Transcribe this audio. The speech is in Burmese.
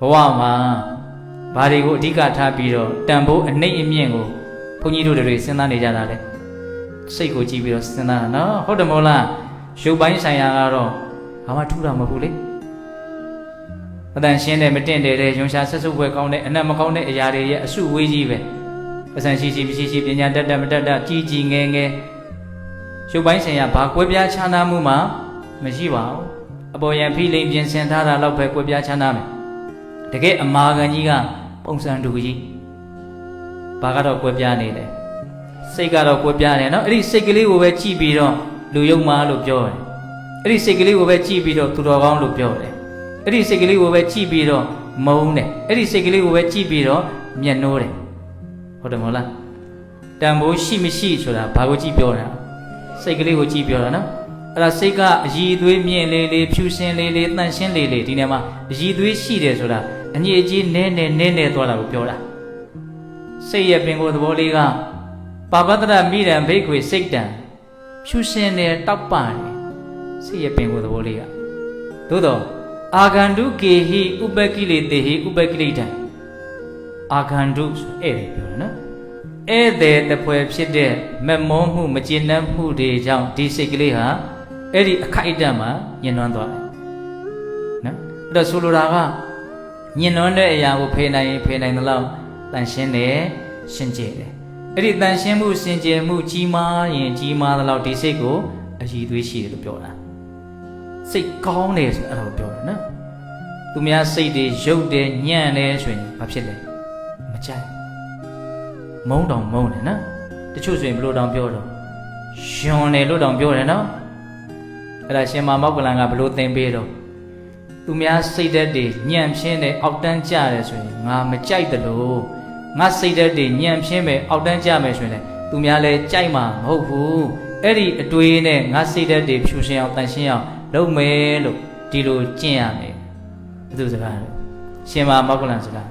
ဘဝမှာဘာတွေကိုအဓိကထားပြီးတော့တန်ဖိုးအနှိမ့်အမြင့်ကိုဘုန်းကြီးတို့တွေစဉ်းစားနေကြတာလေစိတ်ကိုကြည့်ပြီးတော့စဉ်းစားတာနော်ဟုတ်တယ်မဟုတ်လားရုပ်ပိုင်းဆိုင်ရာကတော့ဘာမှထူးတာမဟုတ်ဘူးလေအတန်ရှင်းတယ်မတင့်တယ်တဲ့ရုံရှာဆက်စုပ်ပွဲကောင်းတဲ့အနက်မကောင်းတဲ့အရာတွေရဲ့အစုဝေးကြီးပဲအစံရှိရှိမရှိရှိပညာတတ်တတ်မတတ်တတ်ကြီးကြီးငယ်ငယ်ရုပ်ပိုင်းဆိုင်ရာဘာကွဲပြားခြားနားမှုမှမရှိပါဘူးအပေါ်ယံဖိလိန်ပြင်ဆင်ထားတာတော့ပဲကွဲပြားခြားနားမယ် တကယ်အမာခံကြီးကပုံစံတူကြီးဘာကတော့ကွဲပြားနေတယ်စိတ်ကတော့ကွဲပြားတယ်နော်အဲ့ဒီစိတ်ကလေးကိုပဲကြည့်ပြီးတော့လူယုံမာလို့ပြောတယ်အဲ့ဒီစိတ်ကလေးကိုပဲကြည့်ပြီးတော့သူတော်ကောင်းလို့ပြောတယ်အဲ့ဒီစိတ်ကလေးကိုပဲကြည့်ပြီးတော့မုန်းတယ်အဲ့ဒီစိတ်ကလေးကိုပဲကြည့်ပြီးတော့မျက်နှိုးတယ်ဟုတ်တယ်မဟုတ်လားတန်ဖိုးရှိမရှိဆိုတာဘာကိုကြည့်ပြောတာစိတ်ကလေးကိုကြည့်ပြောတာနော် အဲ့ဒါစိတ်ကအည်သွေးမြင့်လေးလေးဖြူစင်လေးလေးတန့်ရှင်းလေးလေးဒီနေရာမှာအည်သွေးရှိတယ်ဆိုတာအညစ်အကြေးနဲနဲနဲနဲသွားတာကိုပြောတာစိတ်ရဲ့ပင်ကိုယ်သဘောလေးကပါပတ္တရမိရန်ဘိက္ခွေစိတ်တံဖြူစင်တယ်တောက်ပါတယ်စိတ်ရဲ့ပင်ကိုယ်သဘောလေးကသို့တော့အာဂန္တုကေဟိဥပကိလေတေဟိဥပကိလေတံအာဂန္တုဆိုအဲ့ဒါပြောတယ်နော်ဧည့်သည်တပွဲဖြစ်တဲ့မမောမှုမကျေနပ်မှုတွေကြောင့်ဒီစိတ်ကလေးဟာ အဲ့ဒီအခိုက်အတန့်မှာညှဉ်းနှွမ်းသွားတယ်နော်အဲ့တော့ဆိုလိုတာကညှဉ်းနှွမ်းတဲ့အရာကိုဖေးနိုင်ရင်ဖေးနိုင်သလောက်တန်ရှင်းတယ်ရှင်းကြယ်တယ်အဲ့ဒီတန်ရှင်းမှုစင်ကြယ်မှုကြီးမားရင်ကြီးမားသလောက်ဒီစိတ်ကိုအည်သွေးရှိတယ်လို့ပြောတာစိတ်ကောင်းတယ်ဆိုအဲ့ဒါကိုပြောတယ်နော်သူများစိတ်တွေရုပ်တယ်ညံ့တယ်ဆိုရင်ဘာဖြစ်လဲမကြိုက်မုံတောင်မုံတယ်နော်တချို့ဆိုရင်ဘလို့တောင်ပြောတော့ယွန်တယ်လို့တောင်ပြောတယ်နော် အဲ့ဒါရှင်မမောက်ကလန်ကဘလို့သင်ပေးတော့သူများစိတ်ဓာတ်တွေညံ့ဖြင်းတယ်အောက်တန်းကျတယ်ဆိုရင်ငါမကြိုက်တယ်လို့ငါစိတ်ဓာတ်တွေညံ့ဖြင်းမယ်အောက်တန်းကျမယ်ဆိုရင်လည်းသူများလည်းကြိုက်မှာမဟုတ်ဘူးအဲ့ဒီအတွေးနဲ့ငါစိတ်ဓာတ်တွေဖြူရှင်အောင်တန်ရှင်းအောင်လုပ်မယ်လို့ဒီလိုကျင့်ရမယ်ဘယ်သူစကားလဲရှင်မမောက်ကလန်စကား